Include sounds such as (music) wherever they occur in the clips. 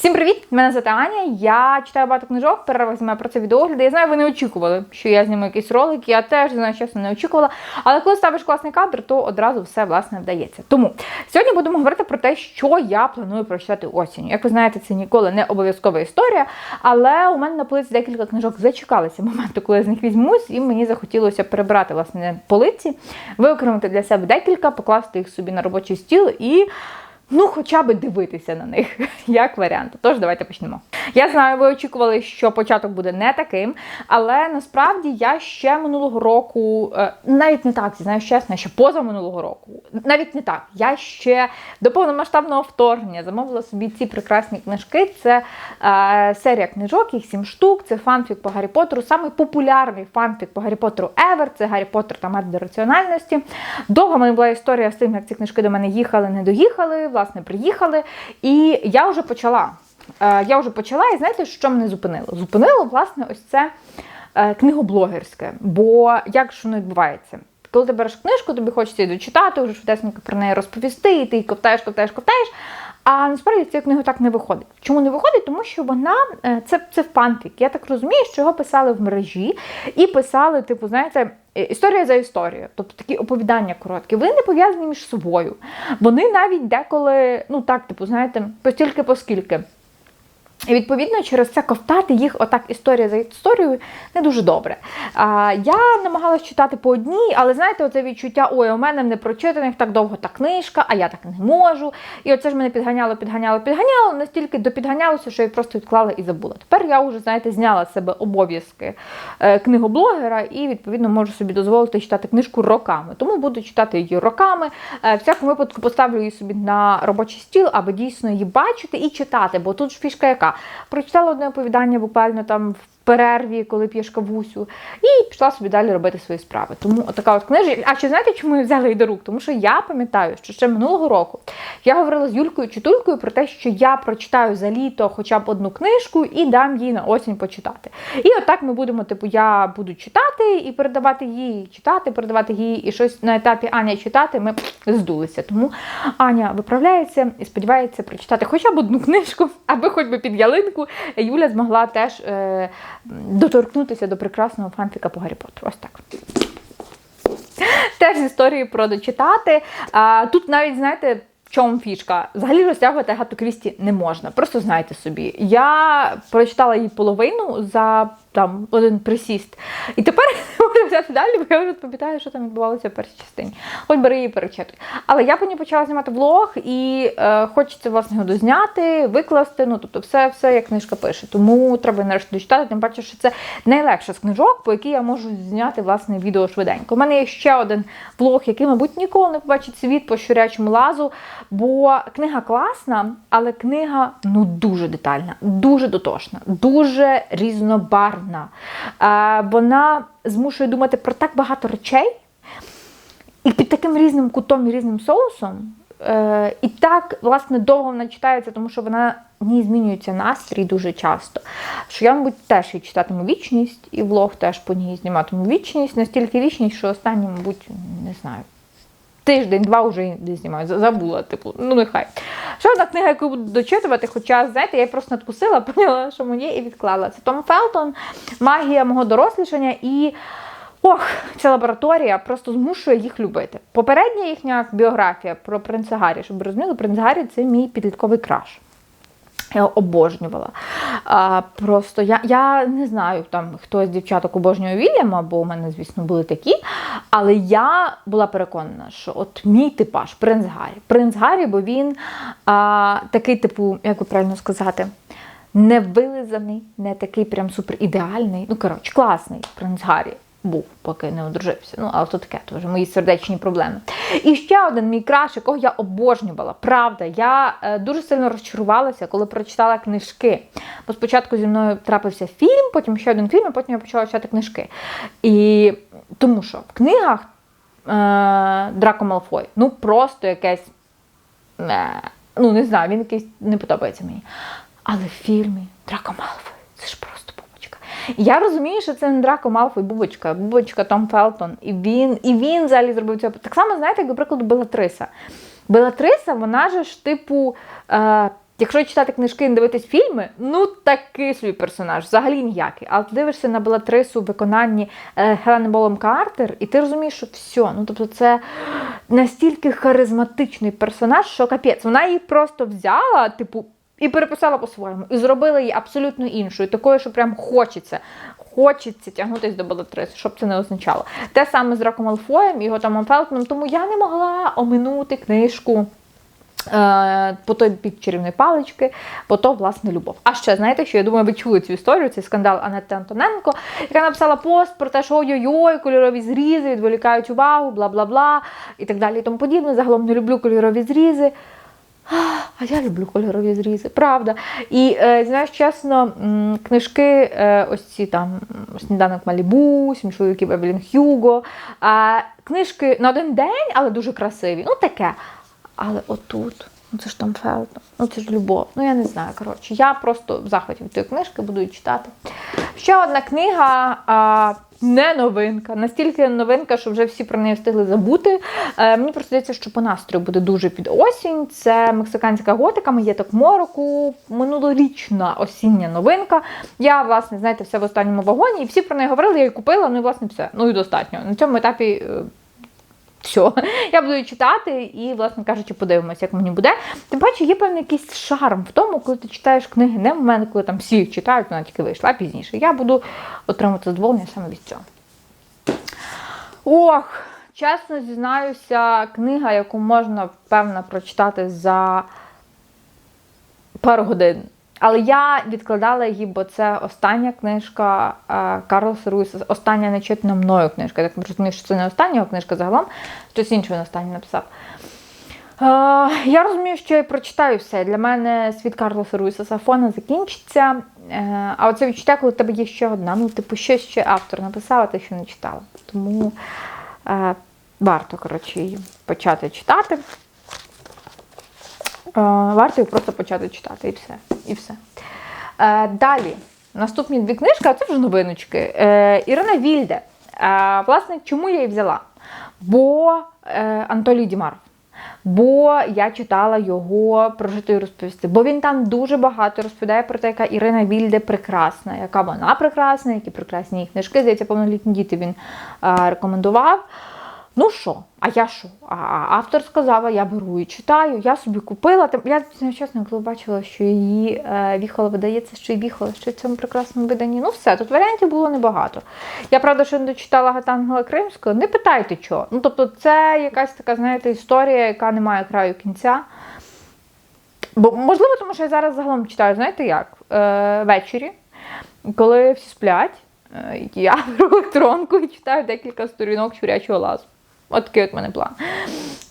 Всім привіт! Мене звати Аня. Я читаю багато книжок, перерва знімаю про це відеогляди. Я знаю, ви не очікували, що я зніму якийсь ролик. Я теж знаю, чесно не очікувала. Але коли ставиш класний кадр, то одразу все власне вдається. Тому сьогодні будемо говорити про те, що я планую прочитати осінню. Як ви знаєте, це ніколи не обов'язкова історія. Але у мене на полиці декілька книжок зачекалися моменту, коли я з них візьмусь, і мені захотілося перебрати власне полиці, виокремити для себе декілька, покласти їх собі на робочий стіл і. Ну, хоча б дивитися на них (laughs) як варіант. Тож давайте почнемо. Я знаю, ви очікували, що початок буде не таким, але насправді я ще минулого року, е, навіть не так, знаю чесно, ще поза минулого року, навіть не так. Я ще до повномасштабного вторгнення замовила собі ці прекрасні книжки. Це е, серія книжок, їх сім штук. Це фанфік по Гаррі Поттеру. Самий популярний фанфік по Гаррі Поттеру Ever, Це Гаррі Поттер та методи раціональності. Довго мене була історія з тим, як ці книжки до мене їхали, не доїхали власне, приїхали. І я вже почала. Е, Я вже почала, і знаєте, що мене зупинило? Зупинило, власне, ось це е, книгоблогерське. Бо як ж воно відбувається? Коли ти береш книжку, тобі хочеться її дочитати, вже швидесенько про неї розповісти, і ти її ковтаєш, ковтаєш, ковтаєш. А насправді ця книга так не виходить. Чому не виходить? Тому що вона е, це це фанфік. Я так розумію, що його писали в мережі і писали, типу, знаєте, е, історія за історією, тобто такі оповідання короткі. Вони не пов'язані між собою. Вони навіть деколи, ну так, типу, знаєте, постільки поскільки. І відповідно через це ковтати їх отак історія за історією не дуже добре. А, Я намагалась читати по одній, але знаєте, оце відчуття, ой, у мене не прочитаних так довго та книжка, а я так не можу. І оце ж мене підганяло, підганяло, підганяло, настільки допідганялося, що я просто відклала і забула. Тепер я вже, знаєте, зняла з себе обов'язки е, книгоблогера і, відповідно, можу собі дозволити читати книжку роками. Тому буду читати її роками. Е, В всякому випадку поставлю її собі на робочий стіл, аби дійсно її бачити і читати, бо тут ж фішка яка. Прочитала одне оповідання буквально там в перерві, коли п'єш кавусю, і пішла собі далі робити свої справи. Тому така от книжка. А чи знаєте, чому я взяла її до рук? Тому що я пам'ятаю, що ще минулого року я говорила з Юлькою Чутулькою про те, що я прочитаю за літо хоча б одну книжку і дам їй на осінь почитати. І отак ми будемо, типу, я буду читати і передавати їй, читати, передавати їй, і щось на етапі Аня читати, ми здулися. Тому Аня виправляється і сподівається прочитати хоча б одну книжку, аби хоч би під ялинку Юля змогла теж е, доторкнутися до прекрасного фанфіка по Гаррі Поттеру. Ось так. Теж з історії про дочитати. А, Тут навіть, знаєте, в чому фішка? Взагалі розтягувати Агату Крісті не можна. Просто знайте собі. Я прочитала її половину за там один присіст. І тепер (laughs) можу взяти далі, бо я вже пам'ятаю, що там відбувалося в першій частині. Хоч бери її перечитуй. Але я по ній почала знімати влог і е, хочеться власне його дозняти, викласти. Ну, тобто, все, все як книжка пише. Тому треба нарешті дочитати, тим паче, що це найлегша з книжок, по якій я можу зняти власне відео швиденько. У мене є ще один влог, який, мабуть, ніколи не побачить світ по щурячому лазу. Бо книга класна, але книга ну дуже детальна, дуже дотошна, дуже різнобарвна. Е, вона змушує думати про так багато речей, і під таким різним кутом і різним соусом. Е, і так, власне, довго вона читається, тому що вона в ній змінюється настрій дуже часто. Що я, мабуть, теж її читатиму вічність, і влог теж по ній зніматиму вічність, настільки вічність, що останні, мабуть, не знаю. Тиждень-два вже не знімаю, забула, типу, ну нехай. Ще одна книга, яку буду дочитувати, хоча, знаєте, я просто надкусила, (laughs) поняла, що мені і відклала. Це Том Фелтон, магія мого дорослішання і. Ох, ця лабораторія просто змушує їх любити. Попередня їхня біографія про принца Гаррі, щоб ви розуміли, принц Гаррі це мій підлітковий краш. Я обожнювала. А, Просто я я не знаю, там хто з дівчаток обожнює Вільяма, бо у мене, звісно, були такі. Але я була переконана, що от мій типаж принц Гаррі. Принц Гаррі, бо він а, такий, типу, як би правильно сказати, не вилизаний, не такий прям супер ідеальний. Ну, коротше, класний принц Гаррі був, поки не одружився. Ну, але то таке, то вже мої сердечні проблеми. І ще один мій краш, якого я обожнювала. Правда, я е, дуже сильно розчарувалася, коли прочитала книжки. Бо спочатку зі мною трапився фільм, потім ще один фільм, а потім я почала читати книжки. І тому що в книгах е, Драко Малфой, ну просто якесь. Е, ну, не знаю, він якийсь не подобається мені. Але в фільмі Драко Малфой, це ж просто я розумію, що це не Драко Малфой, бубочка, бубочка Том Фелтон. І він і він взагалі зробив це. Так само, знаєте, як, до прикладу, Белатриса. Белатриса, вона ж, типу, е, Якщо читати книжки і дивитись фільми, ну такий собі персонаж, взагалі ніякий. Але ти дивишся на Белатрису в виконанні е, Хелени Болем Картер, і ти розумієш, що все. Ну тобто, це настільки харизматичний персонаж, що капець. Вона її просто взяла, типу. І переписала по-своєму, і зробила її абсолютно іншою, такою, що прям хочеться. Хочеться тягнутися до Белатриси, щоб це не означало. Те саме з Роком Алфоєм і Готомом Фелтоном, тому я не могла оминути книжку е, по той бік чарівної палички, по то, власне, любов. А ще знаєте, що я думаю, ви чули цю історію, цей скандал Анетти Антоненко, яка написала пост про те, що ой-ой-ой, кольорові зрізи відволікають увагу, бла бла бла і так далі. І тому подібне. Загалом не люблю кольорові зрізи. А я люблю кольорові зрізи, правда. І е, знаєш, чесно, книжки, е, ось ці там сніданок Малібу, сім чоловіків Евелін Х'юго. Книжки на один день, але дуже красиві. Ну таке. Але отут, ну це ж Том Фелтон, ну це ж любов. Ну я не знаю. Коротше, я просто в захваті від тієї книжки буду її читати. Ще одна книга. Не новинка, настільки новинка, що вже всі про неї встигли забути. Е, мені просто здається, що по настрою буде дуже під осінь. Це мексиканська готика, маєток мороку, минулорічна осіння новинка. Я, власне, знаєте, все в останньому вагоні, і всі про неї говорили, я її купила, ну і власне все. Ну і достатньо. На цьому етапі. Все, (laughs) я буду її читати і, власне кажучи, подивимося, як мені буде. Тим паче, є певний якийсь шарм в тому, коли ти читаєш книги не в момент, коли там всі їх читають, вона тільки вийшла пізніше. Я буду отримувати задоволення саме від цього. Ох, чесно зізнаюся, книга, яку можна, певно, прочитати за пару годин. Але я відкладала її, бо це остання книжка е, Карлоса Руїса, остання нечитана мною книжка. Я так розумію, що це не остання книжка загалом, щось інше він останнє написав. Е, я розумію, що я прочитаю все. Для мене світ Карлоса Руїса Сафона закінчиться. Е, а оце відчуття, коли в тебе є ще одна. Ну, типу, що ще автор написав, а ти ще не читала. Тому е, варто, коротше, її почати читати. Е, Варто її просто почати читати і все. І все. Е, Далі, наступні дві книжки, а це вже новиночки. Е, Ірина Вільде. Власне, чому я її взяла? Бо Анатолій Дімаров. Бо я читала його прожити розповісти. Бо він там дуже багато розповідає про те, яка Ірина Вільде прекрасна, яка вона прекрасна, які прекрасні її книжки. Здається, повнолітні діти він рекомендував. Ну що, а я що? А автор сказав, а я беру і читаю. Я собі купила. Я чесно, коли бачила, що її е, віхола видається, що і віхола, що в цьому прекрасному виданні. Ну все, тут варіантів було небагато. Я правда ще не дочитала Гатангела Кримського. Не питайте чого. Ну тобто, це якась така, знаєте, історія, яка не має краю кінця. Бо можливо, тому що я зараз загалом читаю, знаєте як? Е, ввечері, коли всі сплять, е, я беру електронку і читаю декілька сторінок чурячого лазу. От такий от мене план.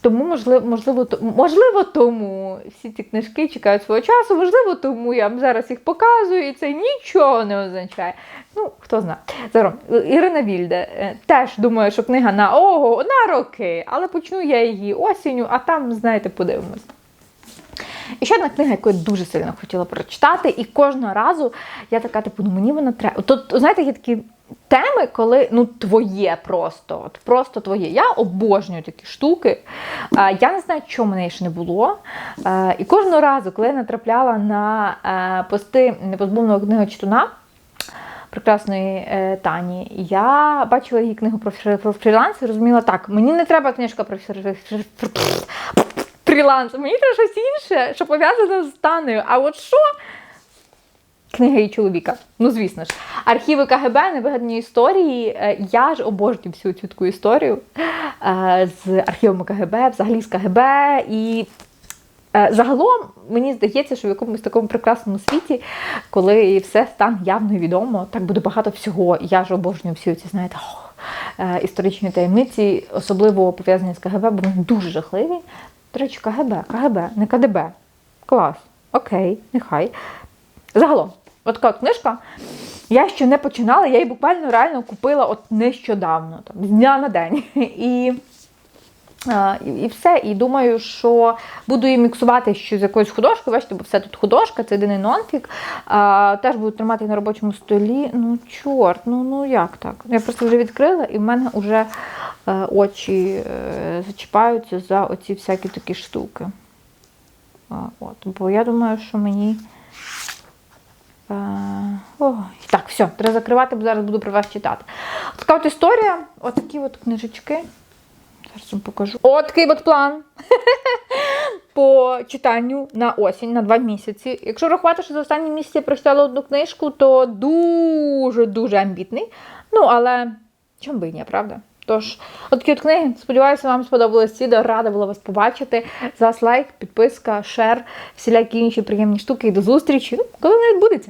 Тому, можливо, можливо, можливо, тому всі ці книжки чекають свого часу, можливо, тому я вам зараз їх показую, і це нічого не означає. Ну, хто знає. Зараз, Ірина Вільде. е, Теж думаю, що книга на ого, на роки, але почну я її осінню, а там, знаєте, подивимось. І ще одна книга, яку я дуже сильно хотіла прочитати, і кожного разу я така, типу, ну мені вона треба. Тут, знаєте, є такі теми, коли ну твоє просто, от просто твоє. Я обожнюю такі штуки. Е, Я не знаю, чого мене ще не було. Е, І кожного разу, коли я натрапляла на е, пости непозбувного книгочитуна, прекрасної е, Тані. Я бачила її книгу про, фріланс і розуміла так, мені не треба книжка про фрі- фрі- фрі- фріланс, мені треба щось інше, що пов'язане з Танею. А от що? Книга її чоловіка. Ну, звісно ж. Архіви КГБ, невигадані історії. Е, Я ж обожнюю всю цю таку історію е, з архівами КГБ, взагалі з КГБ. І Е, Загалом мені здається, що в якомусь такому прекрасному світі, коли все стане явно відомо, так буде багато всього. Я ж обожнюю всі ці, знаєте, ох, історичні таємниці, особливо пов'язані з КГБ, бо вони дуже жахливі. До речі, КГБ, КГБ, не КДБ. Клас. Окей, нехай. Загалом, от така книжка. Я ще не починала, я її буквально реально купила от нещодавно, там, з дня на день. (laughs) І І, все. І думаю, що буду її міксувати ще з якоюсь художкою. Бачите, бо все тут художка, це єдиний нонфік. Теж буду тримати на робочому столі. Ну, чорт, ну ну як так? Я просто вже відкрила, і в мене вже е, очі е, зачіпаються за оці всякі такі штуки. От, бо я думаю, що мені. Е, ой, так, все, треба закривати, бо зараз буду про вас читати. Така от історія, отакі от книжечки. Зараз вам покажу. Такий от план (laughs) по читанню на осінь, на два місяці. Якщо рахувати, що за останні місяці я прочитала одну книжку, то дуже-дуже амбітний. Ну, але чому би ні, правда? Тож, от от книги. Сподіваюся, вам сподобалось відео. Рада була вас побачити. За лайк, підписка, шер, всілякі інші приємні штуки. І до зустрічі. Ну, коли не відбудеться.